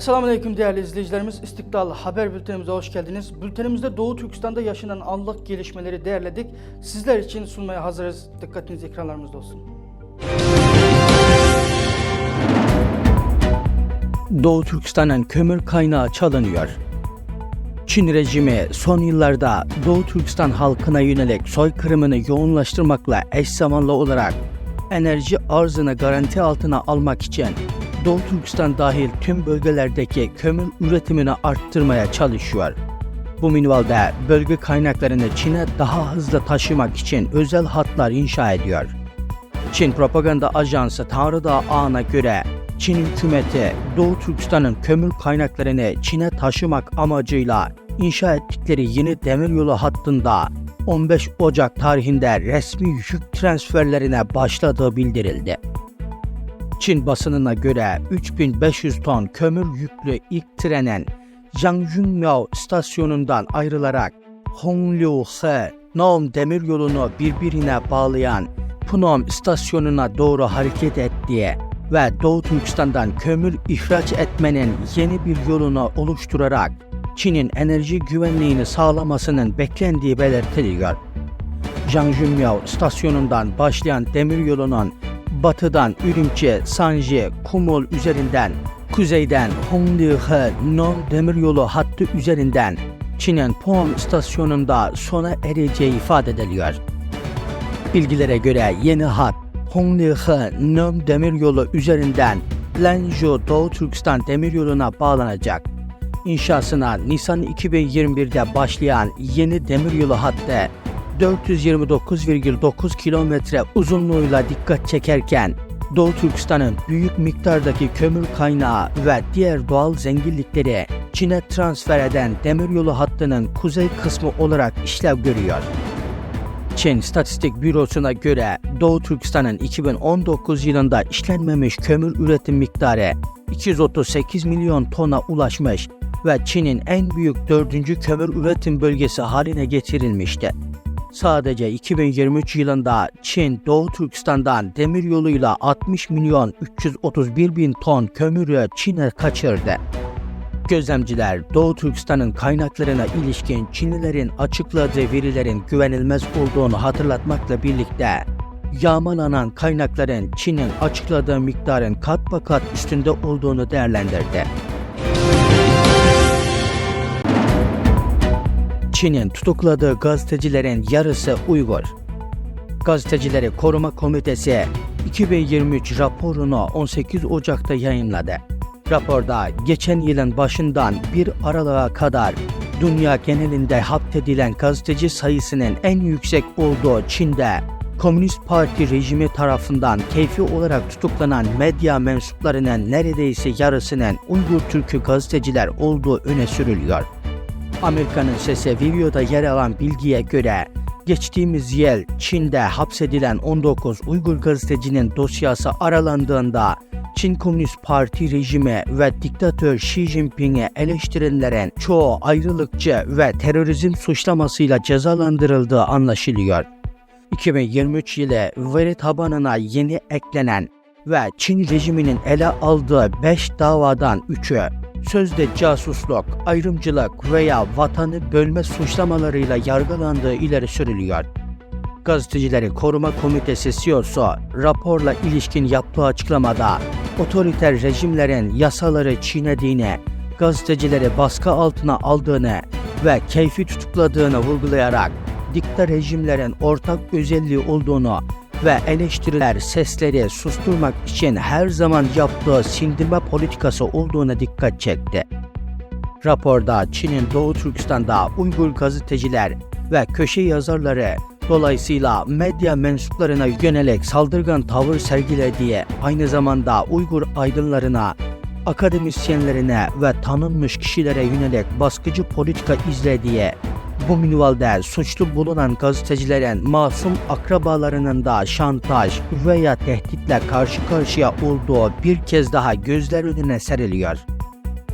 Esselamu Aleyküm değerli izleyicilerimiz. İstiklal Haber Bültenimize hoş geldiniz. Bültenimizde Doğu Türkistan'da yaşanan anlık gelişmeleri değerledik. Sizler için sunmaya hazırız. Dikkatiniz ekranlarımızda olsun. Doğu Türkistan'ın kömür kaynağı çalınıyor. Çin rejimi son yıllarda Doğu Türkistan halkına yönelik soykırımını yoğunlaştırmakla eş zamanlı olarak enerji arzını garanti altına almak için Doğu Türkistan dahil tüm bölgelerdeki kömür üretimini arttırmaya çalışıyor. Bu minvalde bölge kaynaklarını Çin'e daha hızlı taşımak için özel hatlar inşa ediyor. Çin Propaganda Ajansı Tanrıdağ Ağı'na göre Çin hükümeti Doğu Türkistan'ın kömür kaynaklarını Çin'e taşımak amacıyla inşa ettikleri yeni demiryolu hattında 15 Ocak tarihinde resmi yük transferlerine başladığı bildirildi. Çin basınına göre 3500 ton kömür yüklü ilk trenin Yangjunmiao stasyonundan ayrılarak Hongliu-he Naum demiryolunu birbirine bağlayan Punom istasyonuna doğru hareket ettiği ve Doğu Türkistan'dan kömür ihraç etmenin yeni bir yolunu oluşturarak Çin'in enerji güvenliğini sağlamasının beklendiği belirtiliyor. Yangjunmiao stasyonundan başlayan demiryolunun batıdan Ürümçi, Sanji, Kumul üzerinden, kuzeyden Honglihe Non demiryolu hattı üzerinden Çin'in Pom istasyonunda sona ereceği ifade ediliyor. Bilgilere göre yeni hat Honglihe Non demiryolu üzerinden Lanzhou Doğu Türkistan demiryoluna bağlanacak. İnşasına Nisan 2021'de başlayan yeni demiryolu hattı 429,9 kilometre uzunluğuyla dikkat çekerken Doğu Türkistan'ın büyük miktardaki kömür kaynağı ve diğer doğal zenginlikleri Çin'e transfer eden demiryolu hattının kuzey kısmı olarak işlev görüyor. Çin Statistik Bürosu'na göre Doğu Türkistan'ın 2019 yılında işlenmemiş kömür üretim miktarı 238 milyon tona ulaşmış ve Çin'in en büyük dördüncü kömür üretim bölgesi haline getirilmişti. Sadece 2023 yılında Çin Doğu Türkistan'dan demir yoluyla 60 milyon 331 bin ton kömürü Çin'e kaçırdı. Gözlemciler Doğu Türkistan'ın kaynaklarına ilişkin Çinlilerin açıkladığı verilerin güvenilmez olduğunu hatırlatmakla birlikte yağmalanan kaynakların Çin'in açıkladığı miktarın kat be kat üstünde olduğunu değerlendirdi. Çin'in tutukladığı gazetecilerin yarısı Uygur. Gazetecileri Koruma Komitesi 2023 raporunu 18 Ocak'ta yayınladı. Raporda geçen yılın başından 1 Aralık'a kadar dünya genelinde hapsedilen gazeteci sayısının en yüksek olduğu Çin'de Komünist Parti rejimi tarafından keyfi olarak tutuklanan medya mensuplarının neredeyse yarısının Uygur Türk'ü gazeteciler olduğu öne sürülüyor. Amerika'nın sesi videoda yer alan bilgiye göre geçtiğimiz yıl Çin'de hapsedilen 19 Uygur gazetecinin dosyası aralandığında Çin Komünist Parti rejimi ve diktatör Xi Jinping'i eleştirenlerin çoğu ayrılıkçı ve terörizm suçlamasıyla cezalandırıldığı anlaşılıyor. 2023 yılı veri tabanına yeni eklenen ve Çin rejiminin ele aldığı 5 davadan 3'ü sözde casusluk, ayrımcılık veya vatanı bölme suçlamalarıyla yargılandığı ileri sürülüyor. Gazetecileri Koruma Komitesi CEO'su raporla ilişkin yaptığı açıklamada otoriter rejimlerin yasaları çiğnediğini, gazetecileri baskı altına aldığını ve keyfi tutukladığını vurgulayarak dikta rejimlerin ortak özelliği olduğunu ve eleştiriler sesleri susturmak için her zaman yaptığı sindirme politikası olduğuna dikkat çekti. Raporda Çin'in Doğu Türkistan'da Uygur gazeteciler ve köşe yazarları dolayısıyla medya mensuplarına yönelik saldırgan tavır sergilediği aynı zamanda Uygur aydınlarına, akademisyenlerine ve tanınmış kişilere yönelik baskıcı politika izlediği bu minvalde suçlu bulunan gazetecilerin masum akrabalarının da şantaj veya tehditle karşı karşıya olduğu bir kez daha gözler önüne seriliyor.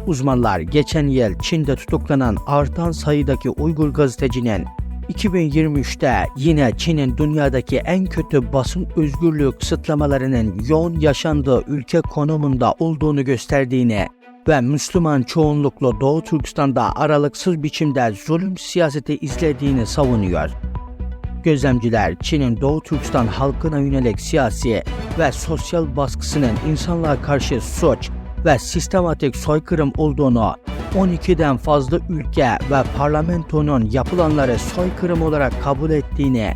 Uzmanlar geçen yıl Çin'de tutuklanan artan sayıdaki Uygur gazetecinin 2023'te yine Çin'in dünyadaki en kötü basın özgürlüğü kısıtlamalarının yoğun yaşandığı ülke konumunda olduğunu gösterdiğini ve Müslüman çoğunluklu Doğu Türkistan'da aralıksız biçimde zulüm siyaseti izlediğini savunuyor. Gözlemciler Çin'in Doğu Türkistan halkına yönelik siyasi ve sosyal baskısının insanlığa karşı suç ve sistematik soykırım olduğunu, 12'den fazla ülke ve parlamentonun yapılanları soykırım olarak kabul ettiğini,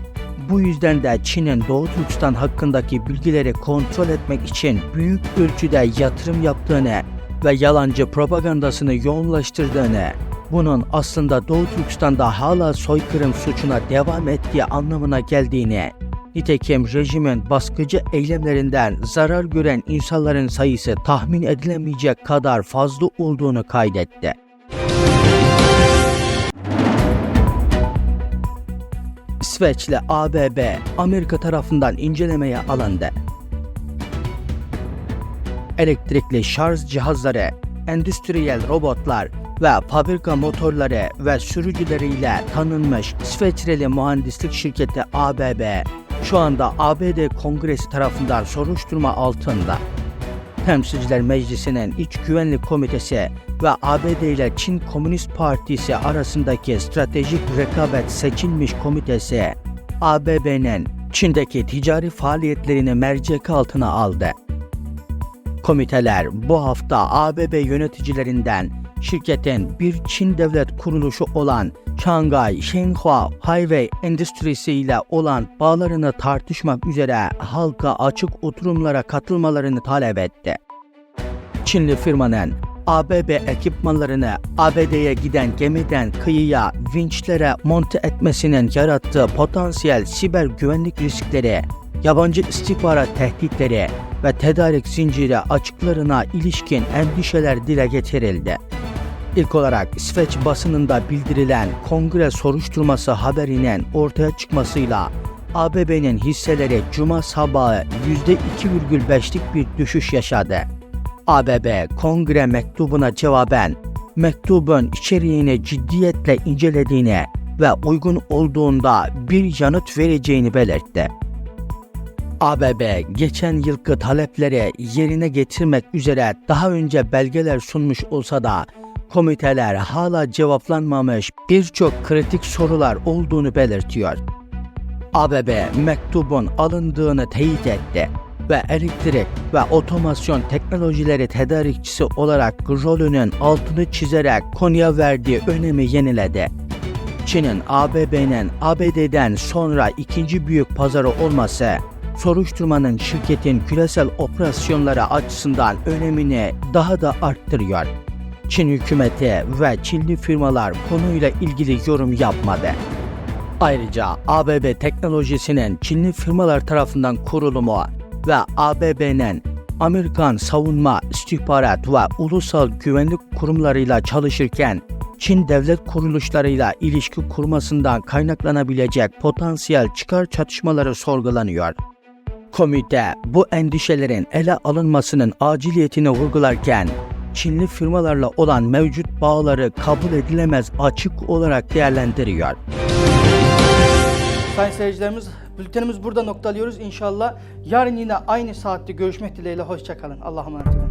bu yüzden de Çin'in Doğu Türkistan hakkındaki bilgileri kontrol etmek için büyük ölçüde yatırım yaptığını ve yalancı propagandasını yoğunlaştırdığını, bunun aslında Doğu Türkistan'da hala soykırım suçuna devam ettiği anlamına geldiğini, nitekim rejimin baskıcı eylemlerinden zarar gören insanların sayısı tahmin edilemeyecek kadar fazla olduğunu kaydetti. İsveçli ABB, Amerika tarafından incelemeye alındı. Elektrikli şarj cihazları, endüstriyel robotlar ve fabrika motorları ve sürücüleriyle tanınmış İsveçreli mühendislik şirketi ABB, şu anda ABD Kongresi tarafından soruşturma altında. Temsilciler Meclisi'nin İç Güvenlik Komitesi ve ABD ile Çin Komünist Partisi arasındaki stratejik rekabet seçilmiş komitesi, ABB'nin Çin'deki ticari faaliyetlerini mercek altına aldı. Komiteler bu hafta ABB yöneticilerinden şirketin bir Çin devlet kuruluşu olan Shanghai Shenhua Highway Endüstrisi ile olan bağlarını tartışmak üzere halka açık oturumlara katılmalarını talep etti. Çinli firmanın ABB ekipmanlarını ABD'ye giden gemiden kıyıya vinçlere monte etmesinin yarattığı potansiyel siber güvenlik riskleri, yabancı istihbarat tehditleri ve tedarik zinciri açıklarına ilişkin endişeler dile getirildi. İlk olarak İsveç basınında bildirilen kongre soruşturması haberinin ortaya çıkmasıyla ABB'nin hisseleri cuma sabahı %2,5'lik bir düşüş yaşadı. ABB kongre mektubuna cevaben mektubun içeriğini ciddiyetle incelediğini ve uygun olduğunda bir yanıt vereceğini belirtti. ABB geçen yılki talepleri yerine getirmek üzere daha önce belgeler sunmuş olsa da komiteler hala cevaplanmamış birçok kritik sorular olduğunu belirtiyor. ABB mektubun alındığını teyit etti ve elektrik ve otomasyon teknolojileri tedarikçisi olarak rolünün altını çizerek konuya verdiği önemi yeniledi. Çin'in ABB'nin ABD'den sonra ikinci büyük pazarı olması, soruşturmanın şirketin küresel operasyonları açısından önemini daha da arttırıyor. Çin hükümeti ve Çinli firmalar konuyla ilgili yorum yapmadı. Ayrıca ABB teknolojisinin Çinli firmalar tarafından kurulumu ve ABB'nin Amerikan savunma, istihbarat ve ulusal güvenlik kurumlarıyla çalışırken Çin devlet kuruluşlarıyla ilişki kurmasından kaynaklanabilecek potansiyel çıkar çatışmaları sorgulanıyor. Komite bu endişelerin ele alınmasının aciliyetini vurgularken Çinli firmalarla olan mevcut bağları kabul edilemez açık olarak değerlendiriyor. Sayın seyircilerimiz, bültenimiz burada noktalıyoruz. İnşallah yarın yine aynı saatte görüşmek dileğiyle. Hoşçakalın. Allah'a emanet olun.